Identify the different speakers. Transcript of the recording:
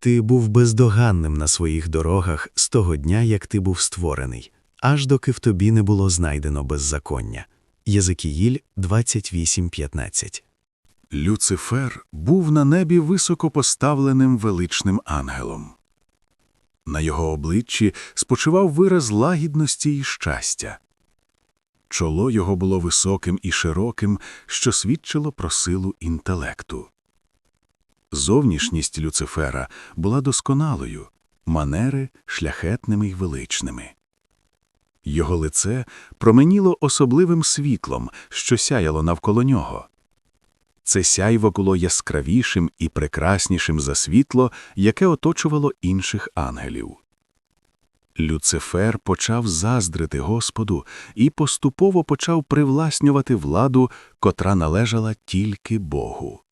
Speaker 1: Ти був бездоганним на своїх дорогах з того дня, як ти був створений, аж доки в тобі не було знайдено беззаконня. Єзекіїль 28.15
Speaker 2: Люцифер був на небі високопоставленим величним ангелом. На його обличчі спочивав вираз лагідності і щастя. Чоло його було високим і широким, що свідчило про силу інтелекту. Зовнішність Люцифера була досконалою, манери шляхетними й величними. Його лице променіло особливим світлом, що сяяло навколо нього. Це сяйво було яскравішим і прекраснішим за світло, яке оточувало інших ангелів. Люцифер почав заздрити Господу і поступово почав привласнювати владу, котра належала тільки Богу.